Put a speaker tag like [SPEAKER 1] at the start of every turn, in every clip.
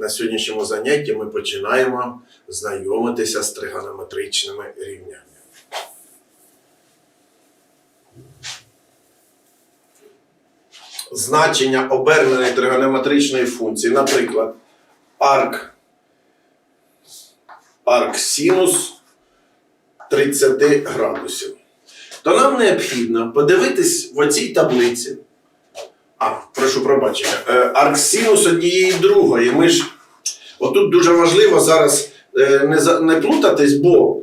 [SPEAKER 1] на сьогоднішньому занятті ми починаємо знайомитися з тригонометричними рівняннями. Значення оберненої тригонометричної функції, наприклад, арк, арк синус 30 градусів. То нам необхідно подивитись в оцій таблиці. Прошу пробачення. Е, Арксинус однієї другої. Ми ж отут дуже важливо зараз е, не, за- не плутатись, бо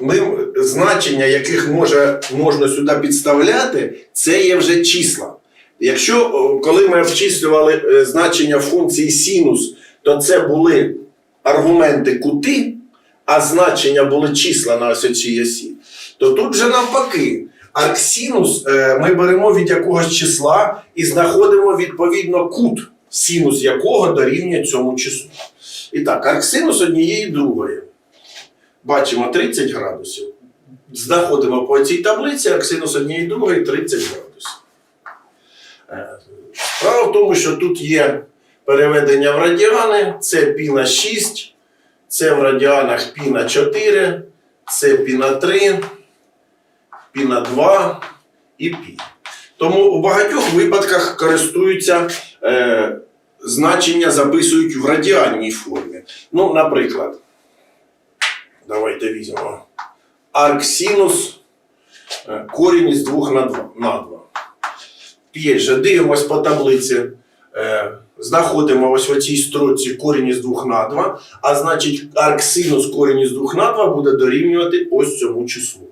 [SPEAKER 1] ми, значення, яких може, можна сюди підставляти, це є вже числа. Якщо коли ми обчислювали е, значення функції синус, то це були аргументи кути, а значення були числа на ось цій осі, то тут же навпаки. Арксинус е, ми беремо від якогось числа і знаходимо відповідно кут, синус якого дорівнює цьому числу. І так, арксинус однієї другої. Бачимо 30 градусів. Знаходимо по цій таблиці арксинус однієї другої 30 градусів. Е, Справа в тому, що тут є переведення в радіани, це пі на 6, це в радіанах пі на 4, це пі на 3 пі на 2 і пі. Тому у багатьох випадках користуються е, значення, записують в радіальній формі. Ну, наприклад, давайте візьмемо арксинус е, корінь із 2 на 2. На 2. П'ять же, дивимось по таблиці. Е, знаходимо ось в цій строці корінь із 2 на 2, а значить арксинус корінь із 2 на 2 буде дорівнювати ось цьому числу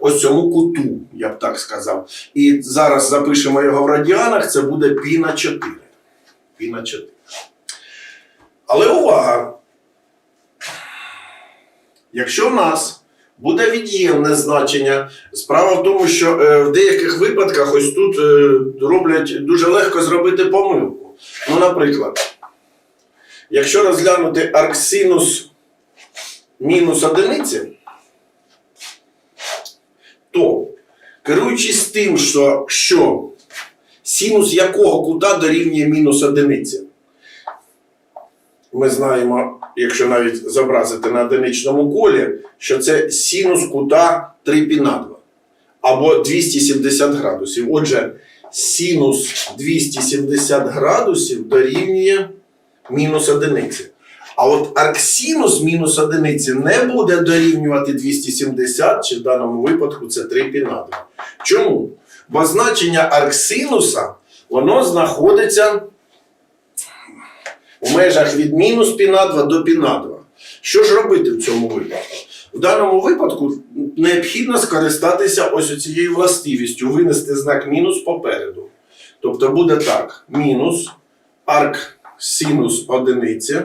[SPEAKER 1] ось цьому куту, я б так сказав. І зараз запишемо його в радіанах, це буде пі на 4. Пі на 4. Але увага! Якщо в нас буде від'ємне значення, справа в тому, що е, в деяких випадках ось тут е, роблять дуже легко зробити помилку. Ну, наприклад, якщо розглянути арксинус мінус одиниці, то керуючись тим, що, що синус якого кута дорівнює мінус одиниці, ми знаємо, якщо навіть зобразити на одиничному колі, що це синус кута 3 пі на 2 або 270 градусів. Отже, синус 270 градусів дорівнює мінус одиниці. А от арксинус мінус одиниці не буде дорівнювати 270, чи в даному випадку це 3 пі 2. Чому? Бо значення арксинуса воно знаходиться у межах від мінус пі на 2 до пі на 2. Що ж робити в цьому випадку? В даному випадку необхідно скористатися ось цією властивістю, винести знак мінус попереду. Тобто буде так: мінус арк синус одиниці.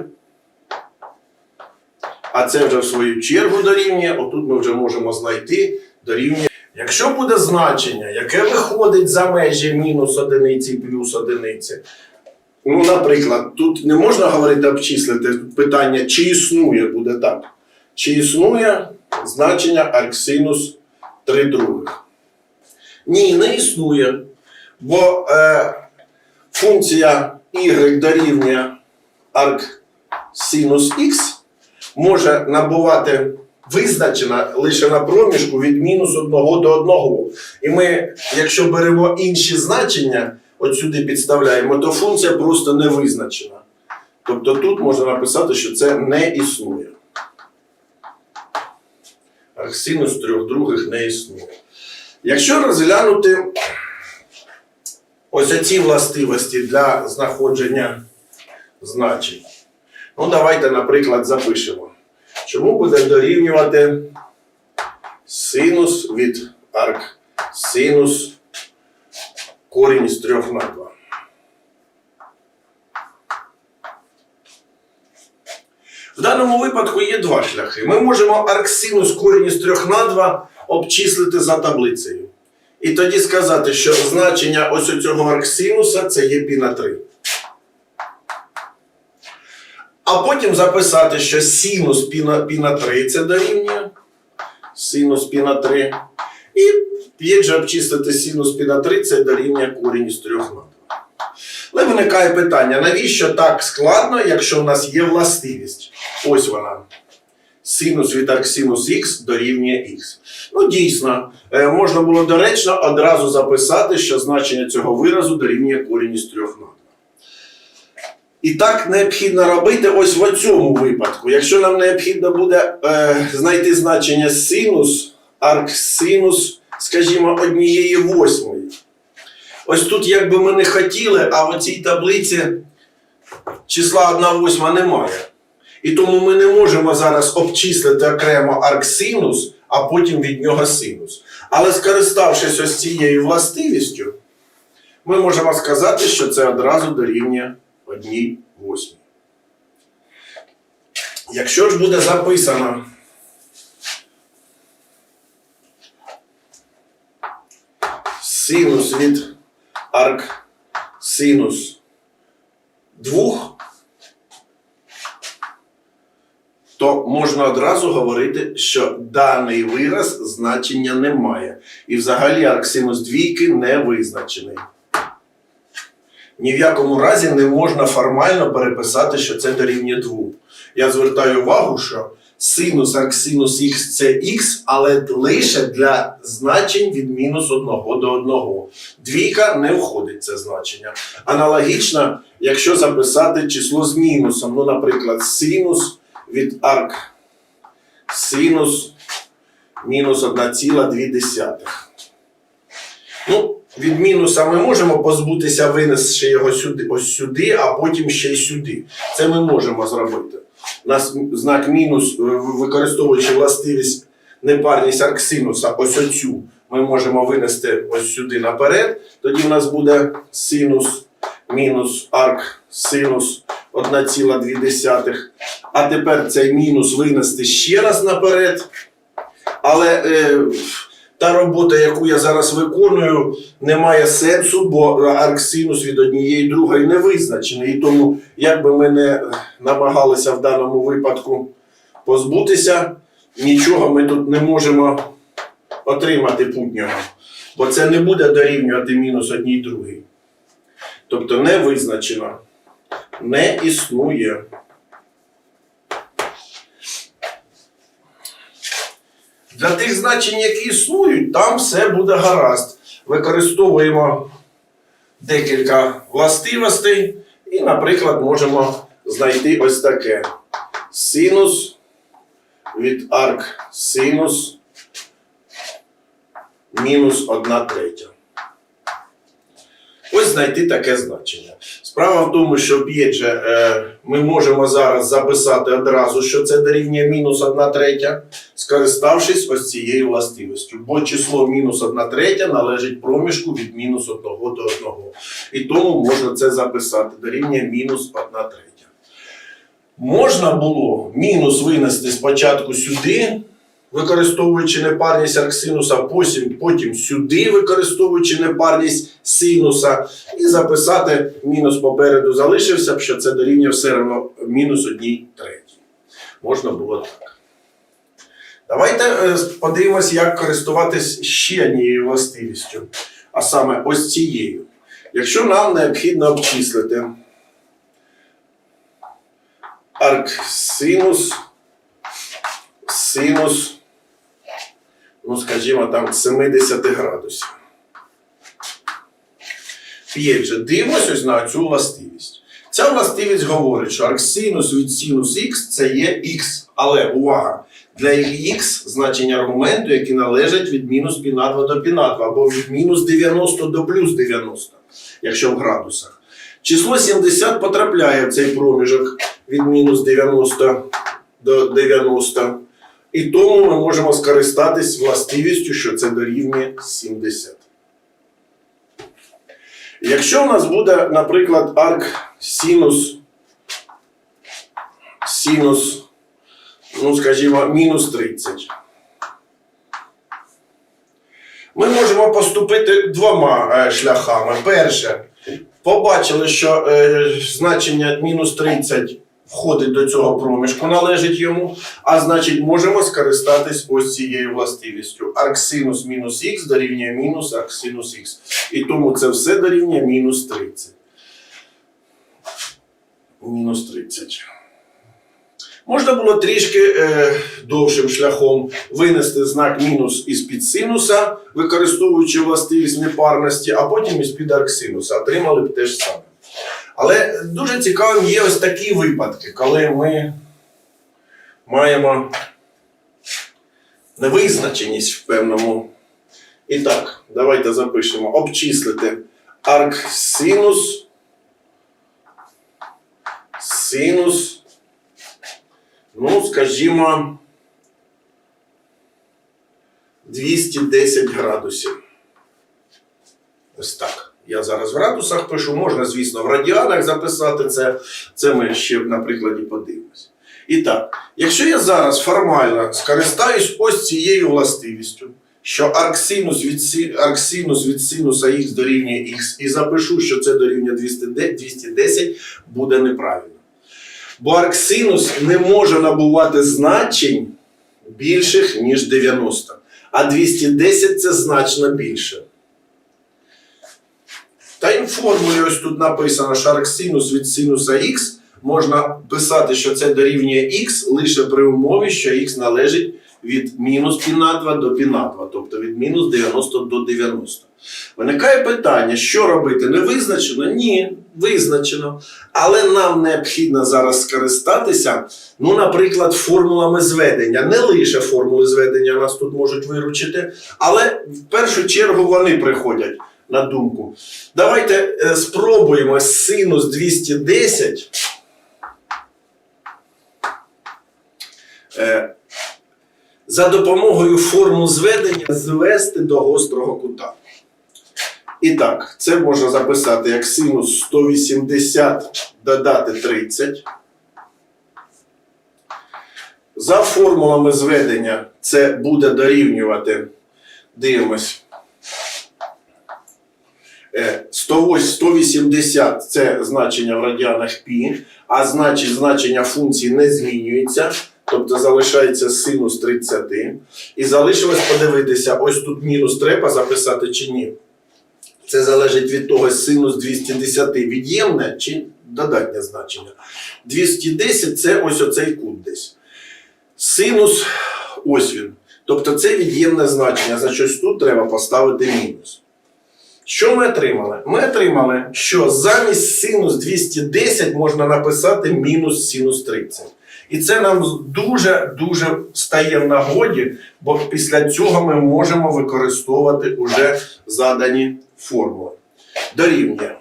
[SPEAKER 1] А це вже в свою чергу дорівнює. Отут ми вже можемо знайти дорівнює. Якщо буде значення, яке виходить за межі мінус одиниці і плюс одиниці, ну, наприклад, тут не можна говорити обчислити питання, чи існує, буде так. Чи існує значення арксинус 3 других? Ні, не існує. Бо е, функція y дорівнює арк синус х може набувати визначена лише на проміжку від мінус 1 до 1. І ми, якщо беремо інші значення, от сюди підставляємо, то функція просто не визначена. Тобто тут можна написати, що це не існує. Арксинус трьох других не існує. Якщо розглянути ось ці властивості для знаходження значень. Ну, давайте, наприклад, запишемо. Чому буде дорівнювати синус від арк синус корінь з 3 на 2. В даному випадку є два шляхи. Ми можемо арксинус корінь з 3 на 2 обчислити за таблицею. І тоді сказати, що значення ось цього арксинуса це є пі на 3. А потім записати, що синус пі на, пі на 3 це дорівнює. Синус пі на 3. І п'ять же обчислити синус пі на 3 це дорівнює корінь із 3 на 2. Але виникає питання, навіщо так складно, якщо в нас є властивість? Ось вона. Синус від арксинус х дорівнює х. Ну, дійсно, е, можна було доречно одразу записати, що значення цього виразу дорівнює корінь із трьох два. І так необхідно робити ось в цьому випадку. Якщо нам необхідно буде е, знайти значення синус, арксинус, скажімо, однієї восьмої. Ось тут, як би ми не хотіли, а в цій таблиці числа 1 восьма немає. І тому ми не можемо зараз обчислити окремо арксинус, а потім від нього синус. Але скориставшись ось цією властивістю, ми можемо сказати, що це одразу дорівнює 1 восьмій. Якщо ж буде записано синус від арк синус двох, то можна одразу говорити, що даний вираз значення не має. І взагалі арксинус двійки не визначений. Ні в якому разі не можна формально переписати, що це дорівнює 2. Я звертаю увагу, що синус арксинус х це х, але лише для значень від мінус 1 до 1. Двійка не входить це значення. Аналогічно, якщо записати число з мінусом, ну, наприклад, синус від арк синус мінус 1,2. Ну, від мінуса ми можемо позбутися, винесши його сюди, ось сюди, а потім ще й сюди. Це ми можемо зробити. Нас знак мінус, е, використовуючи властивість непарність арксинуса, ось оцю, ми можемо винести ось сюди наперед. Тоді в нас буде синус мінус арк синус 1,2. А тепер цей мінус винести ще раз наперед. Але е, та робота, яку я зараз виконую, не має сенсу, бо арксинус від однієї другої не визначений. І тому, як би ми не намагалися в даному випадку позбутися, нічого ми тут не можемо отримати путнього. Бо це не буде дорівнювати мінус одній другій. Тобто не визначено, не існує. Для тих значень, які існують, там все буде гаразд. Використовуємо декілька властивостей і, наприклад, можемо знайти ось таке. Синус від арк синус мінус 1 третя. Ось знайти таке значення. Справа в тому, що же, е, ми можемо зараз записати одразу, що це дорівнює мінус 1 третя, скориставшись ось цією властивістю. Бо число мінус 1 третя належить проміжку від мінус 1 до 1. І тому можна це записати. Дорівнює мінус 1 третя. Можна було мінус винести спочатку сюди, використовуючи непарність арксинуса, потім, потім сюди, використовуючи непарність синуса, і записати мінус попереду залишився що це дорівнює все одно мінус 1 третій. Можна було так. Давайте е, подивимось, як користуватись ще однією властивістю, а саме ось цією. Якщо нам необхідно обчислити арксинус, синус, ну, скажімо, там 70 градусів. П'ять же, дивимось ось на цю властивість. Ця властивість говорить, що арксинус від синус х це є х. Але увага! Для х значення аргументу, які належать від мінус пі на 2 до пі на 2, або від мінус 90 до плюс 90, якщо в градусах. Число 70 потрапляє в цей проміжок від мінус 90 до 90. І тому ми можемо скористатись властивістю, що це дорівнює 70. Якщо у нас буде, наприклад, арк синус, синус, ну, скажімо, мінус 30. Ми можемо поступити двома е, шляхами. Перше, побачили, що е, значення мінус 30 входить до цього проміжку, належить йому, а значить можемо скористатись ось цією властивістю. Арксинус мінус х дорівнює мінус арксинус х. І тому це все дорівнює мінус 30. мінус 30. Можна було трішки е, довшим шляхом винести знак мінус із-під синуса, використовуючи властивість непарності, а потім із-під арксинуса. Отримали б те ж саме. Але дуже цікавим є ось такі випадки, коли ми маємо невизначеність в певному. І так, давайте запишемо. Обчислити арксинус, синус, ну, скажімо, 210 градусів. Ось так. Я зараз в градусах пишу, можна, звісно, в радіанах записати це. Це ми ще на прикладі подивимось. І так, якщо я зараз формально скористаюсь ось цією властивістю, що арксинус від, сі- арксинус від синуса х дорівнює х, і запишу, що це дорівнює 210, 210, буде неправильно. Бо арксинус не може набувати значень більших, ніж 90. А 210 це значно більше. Формулі ось тут написано, що арксинус від синуса х можна писати, що це дорівнює х лише при умові, що х належить від мінус пі на 2 до пі на 2, тобто від мінус 90 до 90. Виникає питання, що робити? Не визначено? Ні, визначено. Але нам необхідно зараз скористатися, ну, наприклад, формулами зведення. Не лише формули зведення нас тут можуть виручити, але в першу чергу вони приходять на думку. Давайте е, спробуємо синус 210 е, за допомогою формул зведення звести до гострого кута. І так, це можна записати як синус 180 додати 30. За формулами зведення це буде дорівнювати, дивимось, 108 180 це значення в радіанах пі, а значить значення функції не змінюється, тобто залишається синус 30. І залишилось подивитися, ось тут мінус треба записати чи ні. Це залежить від того, синус 210 від'ємне чи додатнє значення. 210 це ось оцей кут десь. Синус, ось він. Тобто це від'ємне значення. За щось тут треба поставити мінус. Що ми отримали? Ми отримали, що замість синус 210 можна написати мінус синус 30. І це нам дуже-дуже стає в нагоді, бо після цього ми можемо використовувати уже задані формули. Дорівнює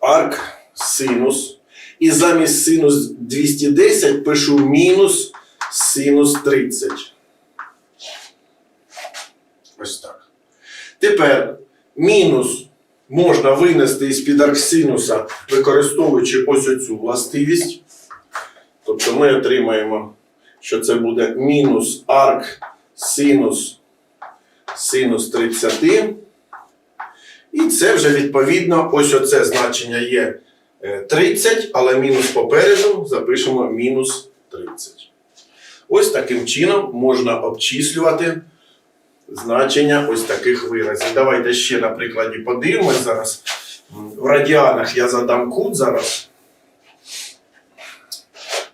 [SPEAKER 1] арк синус. І замість синус 210 пишу мінус синус 30. Ось так. Тепер мінус можна винести із під арксинуса, використовуючи ось оцю властивість. Тобто ми отримаємо, що це буде мінус арк синус синус 30. І це вже відповідно, ось оце значення є е, 30, але мінус попереду запишемо мінус 30. Ось таким чином можна обчислювати значення ось таких виразів. Давайте ще на прикладі подивимось зараз. В радіанах я задам кут зараз.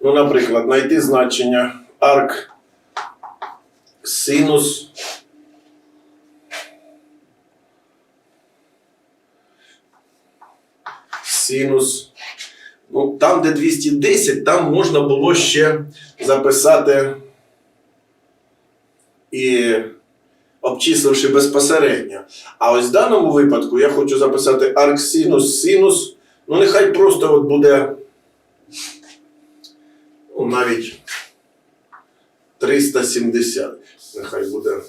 [SPEAKER 1] Ну, наприклад, знайти значення арк синус синус. Ну, там, де 210, там можна було ще записати і обчисливши безпосередньо. А ось в даному випадку я хочу записати арксинус, синус. Ну, нехай просто от буде ну, навіть 370. Нехай буде.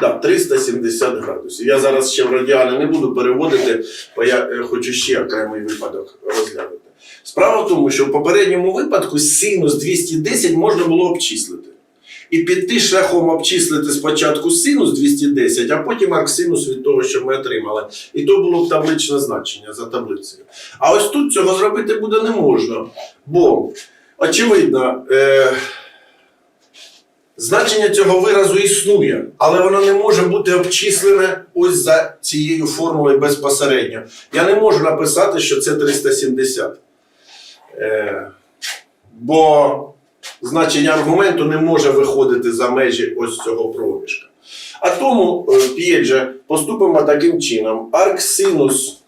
[SPEAKER 1] Да, 370 градусів. Я зараз ще в радіани не буду переводити, бо я е, хочу ще окремий випадок розглянути. Справа в тому, що в попередньому випадку синус 210 можна було обчислити. І піти шляхом обчислити спочатку синус 210, а потім арксинус від того, що ми отримали. І то було б табличне значення за таблицею. А ось тут цього зробити буде не можна. Бо, очевидно, е, Значення цього виразу існує, але воно не може бути обчислене ось за цією формулою безпосередньо. Я не можу написати, що це 370. Е, бо значення аргументу не може виходити за межі ось цього проміжка. А тому, е, П'єдже, поступимо таким чином. Арксинус,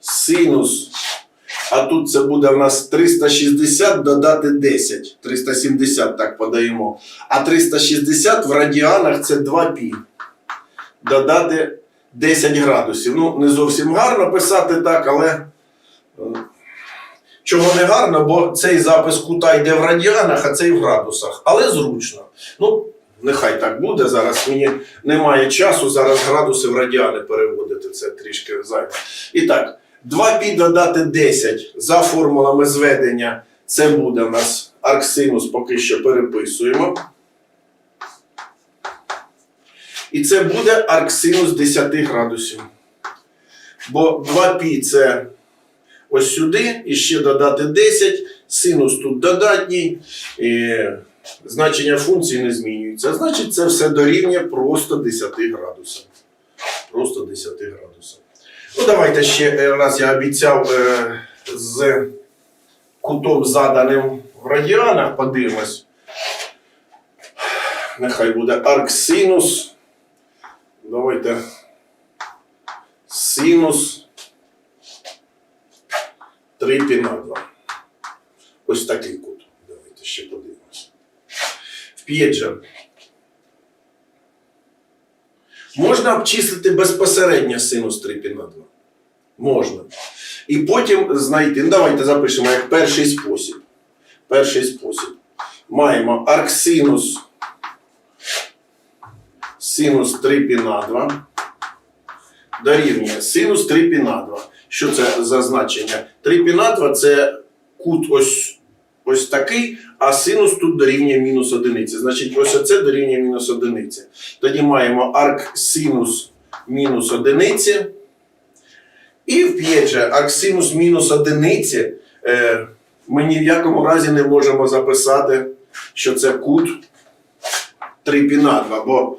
[SPEAKER 1] синус, а тут це буде в нас 360 додати 10. 370 так подаємо. А 360 в радіанах це 2 пі. Додати 10 градусів. Ну, не зовсім гарно писати так, але е, чого не гарно, бо цей запис кута йде в радіанах, а цей в градусах. Але зручно. Ну, нехай так буде. Зараз мені немає часу зараз градуси в радіани переводити. Це трішки зайве. І так, 2 пі додати 10 за формулами зведення. Це буде в нас арксинус, поки що переписуємо. І це буде арксинус 10 градусів. Бо 2 пі це ось сюди, і ще додати 10, синус тут додатній, і значення функції не змінюється. Значить, це все дорівнює просто 10 градусам. Просто 10 градусам. Ну, давайте ще е, раз я обіцяв е, з кутом заданим в радіанах, подивимось. Нехай буде арксинус. Давайте. Синус 3 пі на 2. Ось такий кут. Давайте ще подивимось. В П'єджа. Можна обчислити безпосередньо синус 3 пі на 2. Можна. І потім знайти. Ну, давайте запишемо як перший спосіб. Перший спосіб. Маємо арксинус синус 3 пі на 2 дорівнює синус 3 пі на 2. Що це за значення? 3 пі на 2 це кут ось, ось такий, а синус тут дорівнює мінус одиниці. Значить, ось оце дорівнює мінус одиниці. Тоді маємо арк синус мінус одиниці. І вп'є же арксинус мінус одиниці. Е, ми ні в якому разі не можемо записати, що це кут 3 пі на 2, бо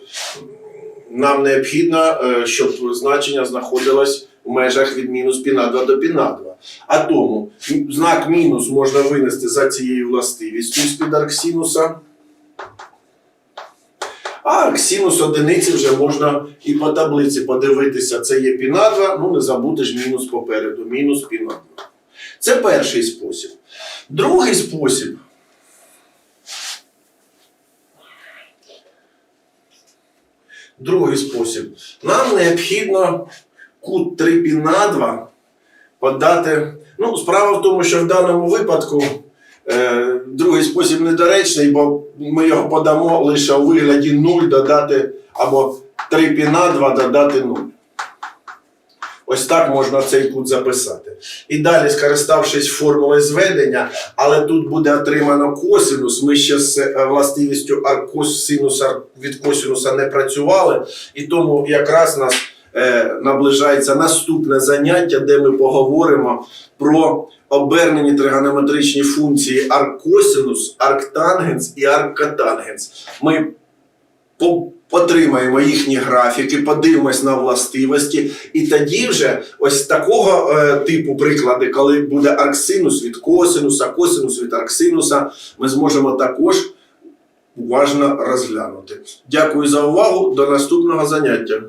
[SPEAKER 1] нам необхідно, е, щоб значення знаходилось в межах від мінус пі на 2 до пі на 2. А тому знак мінус можна винести за цією властивістю з-під арксинуса. А арксинус одиниці вже можна і по таблиці подивитися, це є пі на 2, ну не забути ж мінус попереду, мінус пі на 2. Це перший спосіб. Другий спосіб. Другий спосіб. Нам необхідно кут 3 пі на 2 подати. Ну, справа в тому, що в даному випадку е, другий спосіб недоречний, бо ми його подамо лише у вигляді 0 додати або 3 пі на 2 додати 0. Ось так можна цей кут записати. І далі, скориставшись формулою зведення, але тут буде отримано косинус. Ми ще з е, властивістю від косинуса не працювали, і тому якраз нас наближається наступне заняття, де ми поговоримо про обернені тригонометричні функції аркосинус, арктангенс і арккатангенс. Ми отримаємо їхні графіки, подивимось на властивості, і тоді вже ось такого е, типу приклади, коли буде арксинус від косинуса, косинус від арксинуса, ми зможемо також уважно розглянути. Дякую за увагу. До наступного заняття.